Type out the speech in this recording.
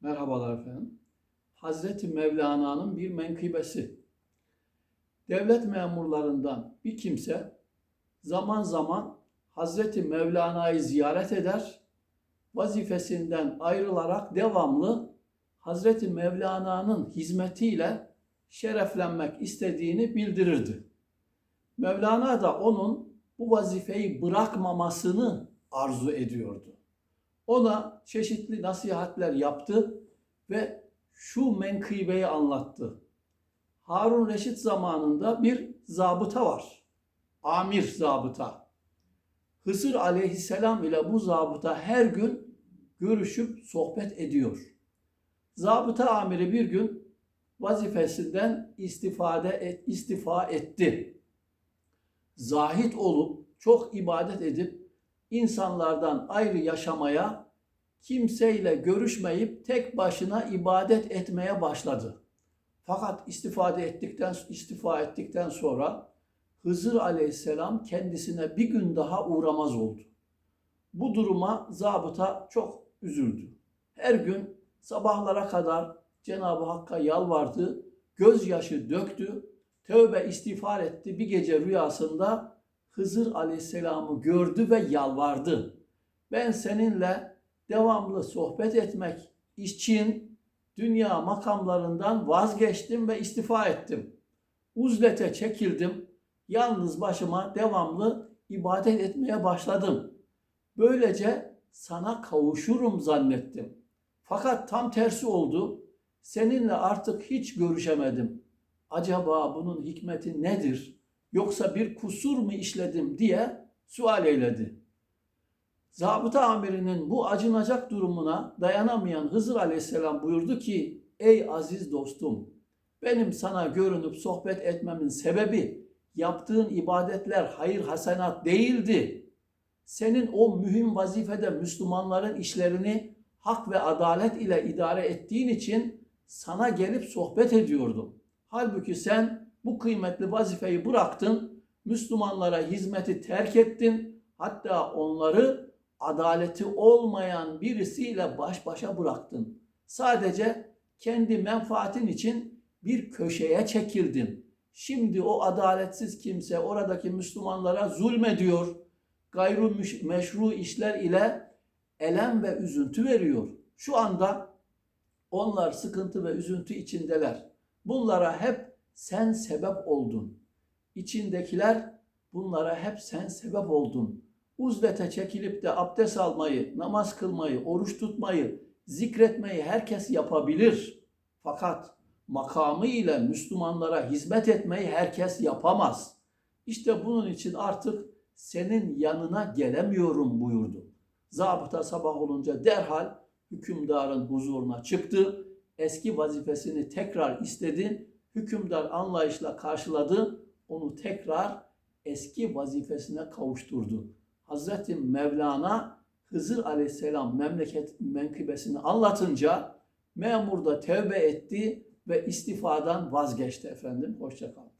Merhabalar efendim. Hazreti Mevlana'nın bir menkıbesi. Devlet memurlarından bir kimse zaman zaman Hazreti Mevlana'yı ziyaret eder, vazifesinden ayrılarak devamlı Hazreti Mevlana'nın hizmetiyle şereflenmek istediğini bildirirdi. Mevlana da onun bu vazifeyi bırakmamasını arzu ediyordu. Ona çeşitli nasihatler yaptı ve şu menkıbeyi anlattı. Harun Reşit zamanında bir zabıta var. Amir zabıta. Hızır aleyhisselam ile bu zabıta her gün görüşüp sohbet ediyor. Zabıta amiri bir gün vazifesinden istifade et, istifa etti. Zahit olup çok ibadet edip insanlardan ayrı yaşamaya, kimseyle görüşmeyip tek başına ibadet etmeye başladı. Fakat istifade ettikten istifa ettikten sonra Hızır Aleyhisselam kendisine bir gün daha uğramaz oldu. Bu duruma zabıta çok üzüldü. Her gün sabahlara kadar Cenab-ı Hakk'a yalvardı, gözyaşı döktü, tövbe istiğfar etti. Bir gece rüyasında Hızır Aleyhisselam'ı gördü ve yalvardı. Ben seninle devamlı sohbet etmek için dünya makamlarından vazgeçtim ve istifa ettim. Uzlete çekildim. Yalnız başıma devamlı ibadet etmeye başladım. Böylece sana kavuşurum zannettim. Fakat tam tersi oldu. Seninle artık hiç görüşemedim. Acaba bunun hikmeti nedir? Yoksa bir kusur mu işledim diye sual eyledi. Zabıta amirinin bu acınacak durumuna dayanamayan Hızır aleyhisselam buyurdu ki Ey aziz dostum benim sana görünüp sohbet etmemin sebebi yaptığın ibadetler hayır hasenat değildi. Senin o mühim vazifede Müslümanların işlerini hak ve adalet ile idare ettiğin için sana gelip sohbet ediyordum. Halbuki sen bu kıymetli vazifeyi bıraktın, Müslümanlara hizmeti terk ettin, hatta onları adaleti olmayan birisiyle baş başa bıraktın. Sadece kendi menfaatin için bir köşeye çekildin. Şimdi o adaletsiz kimse oradaki Müslümanlara zulmediyor. Gayru meşru işler ile elem ve üzüntü veriyor. Şu anda onlar sıkıntı ve üzüntü içindeler. Bunlara hep sen sebep oldun. İçindekiler bunlara hep sen sebep oldun. Uzlete çekilip de abdest almayı, namaz kılmayı, oruç tutmayı, zikretmeyi herkes yapabilir. Fakat makamı ile Müslümanlara hizmet etmeyi herkes yapamaz. İşte bunun için artık senin yanına gelemiyorum buyurdu. Zabıta sabah olunca derhal hükümdarın huzuruna çıktı. Eski vazifesini tekrar istedi. Hükümdar anlayışla karşıladı. Onu tekrar eski vazifesine kavuşturdu. Hazreti Mevlana Hızır Aleyhisselam memleket menkıbesini anlatınca memur da tevbe etti ve istifadan vazgeçti efendim. Hoşçakalın.